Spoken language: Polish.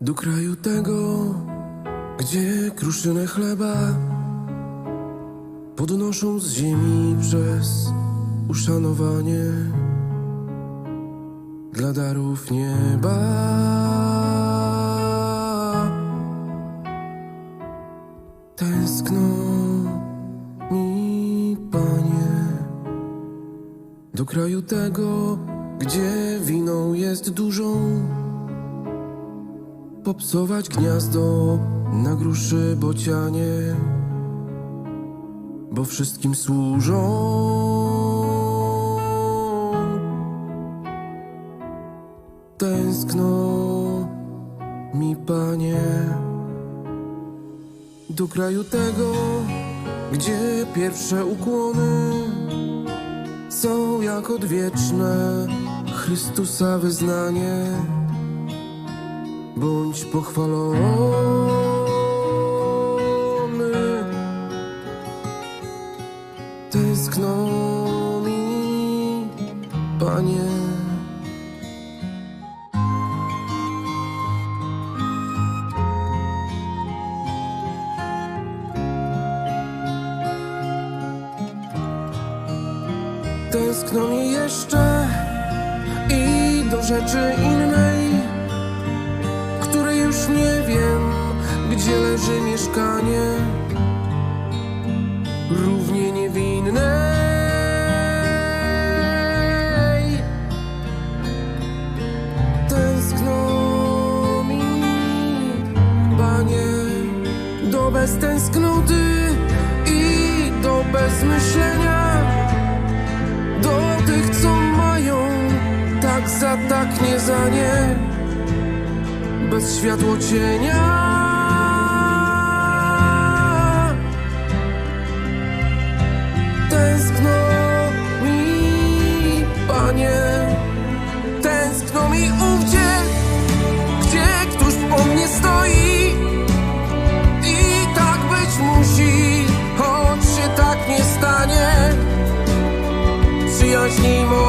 Do kraju tego, gdzie kruszynę chleba podnoszą z ziemi przez uszanowanie dla darów nieba. Tęskno mi, panie, do kraju tego, gdzie winą jest dużą popsować gniazdo na gruszy bocianie, bo wszystkim służą. Tęskno mi, panie, do kraju tego, gdzie pierwsze ukłony są jak odwieczne Chrystusa wyznanie. Bądź pochwalony. Tęskno mi, Panie. Tęskno mi jeszcze i do rzeczy innej nie wiem, gdzie leży mieszkanie. Równie niewinnej. Tęskno mi, panie, do beztęsknoty i do bezmyślenia, do tych, co mają tak za tak, nie za nie nawet światło cienia. Tęskno mi, Panie Tęskno mi ówdzie Gdzie któż po mnie stoi. I tak być musi Choć się tak nie stanie. Przyjaźni moja